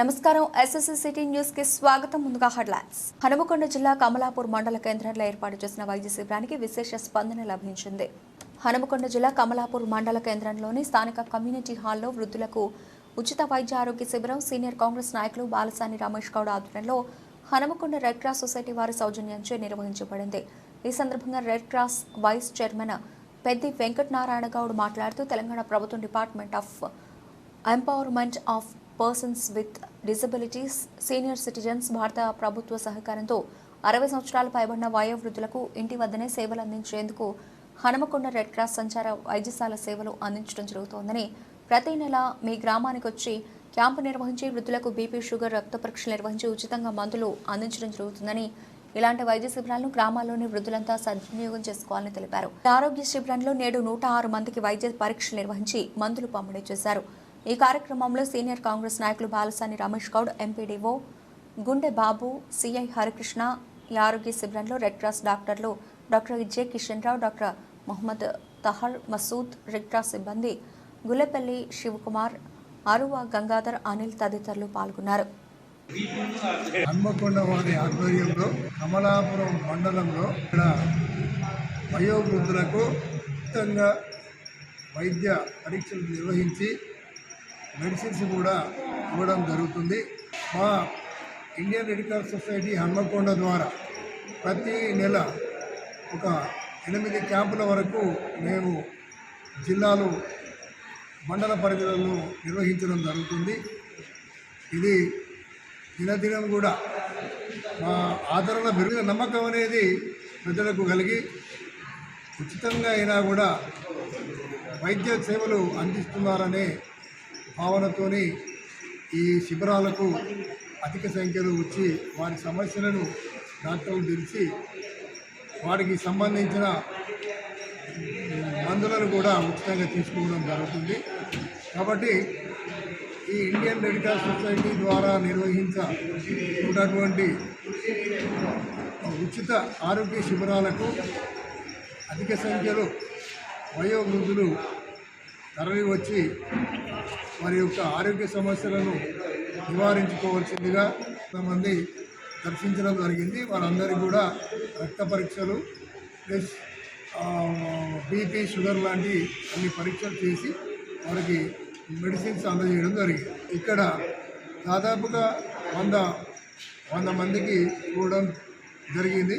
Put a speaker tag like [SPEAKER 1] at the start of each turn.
[SPEAKER 1] నమస్కారం. SSC city న్యూస్కి స్వాగతం. ముందుగా హెడ్లైన్స్. హనుమకొండ జిల్లా కమలాపూర్ మండల కేంద్రంలో ఏర్పాటు చేసిన వైద్య శిబిరానికి విశేష స్పందన లభించింది. హనుమకొండ జిల్లా కమలాపూర్ మండల కేంద్రంలోని స్థానిక కమ్యూనిటీ హాల్లో వృద్ధులకు ఉచిత వైద్య ఆరోగ్య శిబిరం సీనియర్ కాంగ్రెస్ నాయకులు బాలసాని రమేష్ గౌడ్ ఆధ్వర్యంలో హనుమకొండ రెడ్ క్రాస్ సొసైటీ వారి సౌజన్యంచే నిర్వహించబడింది. ఈ సందర్భంగా red cross vice chairman Peddi Venkatanarayana Goud మాట్లాడుతూ తెలంగాణ ప్రభుత్వం department of empowerment of persons with disabilities senior citizens భారత ప్రభుత్వ సహకారంతో అరవై సంవత్సరాలు పైబడిన వయోవృద్ధులకు ఇంటి వద్దనే సేవలు అందించేందుకు హనుమకొండ రెడ్ క్రాస్ సంచార వైద్యశాల సేవలు అందించడం జరుగుతోందని ప్రతి నెల మీ గ్రామానికి వచ్చి క్యాంపు నిర్వహించి వృద్ధులకు బీపీ షుగర్ రక్త పరీక్షలు నిర్వహించి ఉచితంగా మందులు అందించడం జరుగుతుందని ఇలాంటి వైద్య శిబిరాలను గ్రామాల్లోని వృద్ధులంతా సద్వినియోగం చేసుకోవాలని తెలిపారు. ఆరోగ్య శిబిరంలో నేడు నూట ఆరు మందికి వైద్య పరీక్షలు నిర్వహించి మందులు పంపిణీ చేశారు. ఈ కార్యక్రమంలో సీనియర్ కాంగ్రెస్ నాయకులు బాలసాని రమేష్ గౌడ్ ఎంపీడీఓ గుండె బాబు సిఐ హరికృష్ణ ఈ ఆరోగ్య శిబిరంలో రెడ్ క్రాస్ డాక్టర్లు doctor J Kishan Rao doctor Mohammed Tahir Masood red cross సిబ్బంది గులెపల్లి శివకుమార్ అరువ గంగాధర్ అనిల్ తదితరులు పాల్గొన్నారు.
[SPEAKER 2] హన్మకొండ వారి ఆధ్వర్యంలో కమలాపురం మండలంలో ఇక్కడ వయోవృద్ధులకు ఉచితంగా వైద్య పరీక్షలు నిర్వహించి మెడిసిన్స్ కూడా ఇవ్వడం జరుగుతుంది. మా Indian red cross society Hanamkonda ద్వారా ప్రతి నెల ఒక ఎనిమిది క్యాంపుల వరకు మేము జిల్లాలో మండల పరిధిలో నిర్వహించడం జరుగుతుంది. ఇది దినదినం కూడా మా ఆదరణ పెరిగిన నమ్మకం అనేది ప్రజలకు కలిగి ఉచితంగా అయినా కూడా వైద్య సేవలు అందిస్తున్నారనే భావనతోని ఈ శిబిరాలకు అధిక సంఖ్యలో వచ్చి వారి సమస్యలను డాక్టర్లు తెలిసి వారికి సంబంధించిన మందులను కూడా ఉచితంగా తీసుకోవడం జరుగుతుంది. కాబట్టి ఈ ఇండియన్ రెడ్ క్రాస్ సొసైటీ ద్వారా నిర్వహించినటువంటి ఉచిత ఆరోగ్య శిబిరాలకు అధిక సంఖ్యలో వయోవృద్ధులు తరలి వచ్చి వారి యొక్క ఆరోగ్య సమస్యలను నివారించుకోవాల్సిందిగా కొంతమంది దర్శించడం జరిగింది. వారందరికీ కూడా రక్త పరీక్షలు ప్లస్ బీపీ షుగర్ లాంటి అన్ని పరీక్షలు చేసి వారికి మెడిసిన్స్ అందజేయడం జరిగింది. ఇక్కడ దాదాపుగా వంద వంద మందికి చూడడం జరిగింది.